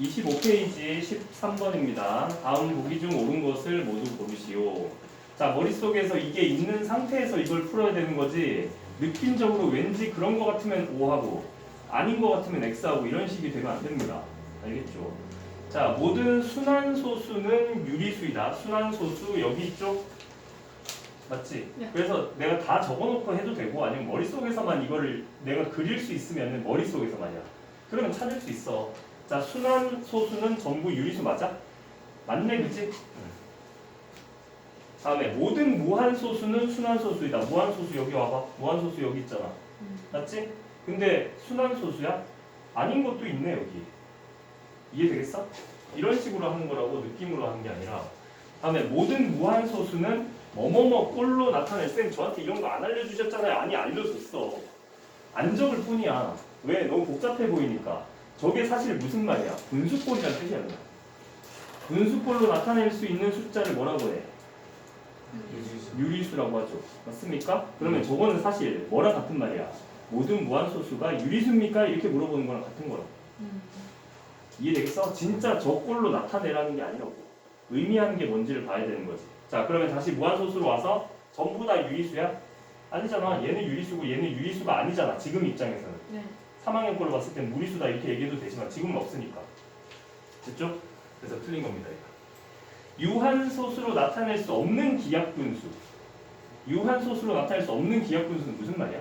25페이지 13번입니다. 다음 보기 중 옳은 것을 모두 고르시오. 자, 머릿속에서 이게 있는 상태에서 이걸 풀어야 되는 거지. 느낌적으로 왠지 그런 거 같으면 O하고 아닌 거 같으면 X하고 이런 식이 되면 안 됩니다. 알겠죠? 자, 모든 순환소수는 유리수이다. 순환소수 여기 있죠? 맞지? 네. 그래서 내가 다 적어놓고 해도 되고 아니면 머릿속에서만 이거를 내가 그릴 수 있으면 머릿속에서만이야. 그러면 찾을 수 있어. 자, 순환 소수는 전부 유리수 맞아? 맞네, 그지? 다음에 모든 무한 소수는 순환 소수이다. 무한 소수 여기 와봐. 무한 소수 여기 있잖아. 맞지? 근데 순환 소수야? 아닌 것도 있네, 여기. 이해되겠어? 이런 식으로 하는 거라고 느낌으로 하는 게 아니라 다음에 모든 무한 소수는 뭐뭐뭐 꼴로 나타낼 쌤 저한테 이런 거 안 알려주셨잖아요. 아니 알려줬어. 안 적을 뿐이야. 왜? 너무 복잡해 보이니까. 저게 사실 무슨 말이야? 분수꼴이란 뜻이야. 그냥. 분수꼴로 나타낼 수 있는 숫자를 뭐라고 해? 유리수라고 하죠. 맞습니까? 그러면 저거는 사실 뭐랑 같은 말이야? 모든 무한소수가 유리수입니까? 이렇게 물어보는 거랑 같은 거라. 이해되겠어? 진짜 저 꼴로 나타내라는 게 아니라고. 의미하는 게 뭔지를 봐야 되는 거지. 자, 그러면 다시 무한소수로 와서 전부 다 유리수야? 아니잖아. 얘는 유리수고 얘는 유리수가 아니잖아. 지금 입장에서는. 네. 3학년 걸로 봤을 땐 무리수다 이렇게 얘기해도 되지만 지금은 없으니까. 됐죠? 그래서 틀린 겁니다. 유한소수로 나타낼 수 없는 기약분수. 유한소수로 나타낼 수 없는 기약분수는 무슨 말이야?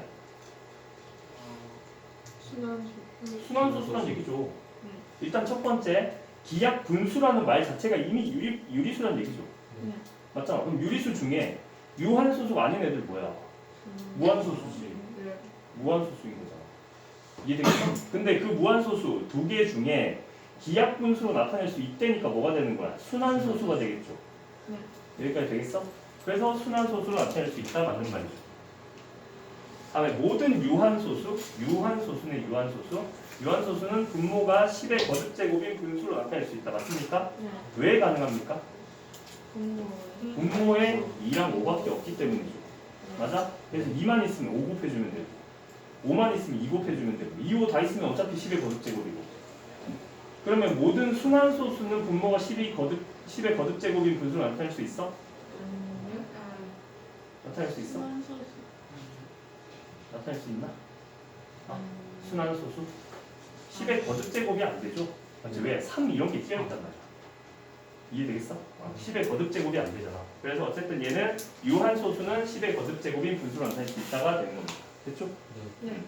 순환수. 순환소수란 얘기죠. 네. 일단 첫 번째 기약분수라는 말 자체가 이미 유리, 유리수란 얘기죠. 네. 맞잖아. 그럼 유리수 중에 유한소수가 아닌 애들 뭐야? 무한소수지. 네. 무한소수인 거잖아. 이해되겠어? 근데 그 무한소수 두 개 중에 기약분수로 나타낼 수 있다니까 뭐가 되는 거야? 순환소수가 되겠죠. 네. 여기까지 되겠어? 그래서 순환소수로 나타낼 수 있다 맞는 말이죠. 다음에 모든 유한소수, 유한소수는 유한소수, 유한소수는 분모가 10의 거듭제곱인 분수로 나타낼 수 있다 맞습니까? 네. 왜 가능합니까? 분모에 2랑 5밖에 없기 때문이죠. 맞아? 그래서 2만 있으면 5 곱해주면 되고 5만 있으면 2 곱해주면 되고 2, 5다 있으면 어차피 10의 거듭제곱이고 그러면 모든 순환소 수는 분모가 12 거듭, 10의 거듭제곱인 분수로 나타낼 수 있어? 나타낼 수 있어? 나타낼 수 있나? 아, 음. 순환소수? 10의 거듭제곱이 안 되죠? 맞지? 왜? 3 이런 게 끼어있단 말이야 이해되겠어? 10의 거듭 제곱이 안 되잖아 그래서 어쨌든 얘는 유한 소수는 10의 거듭 제곱인 분수로 나타낼 수 있다가 되는 겁니다 됐죠? 네.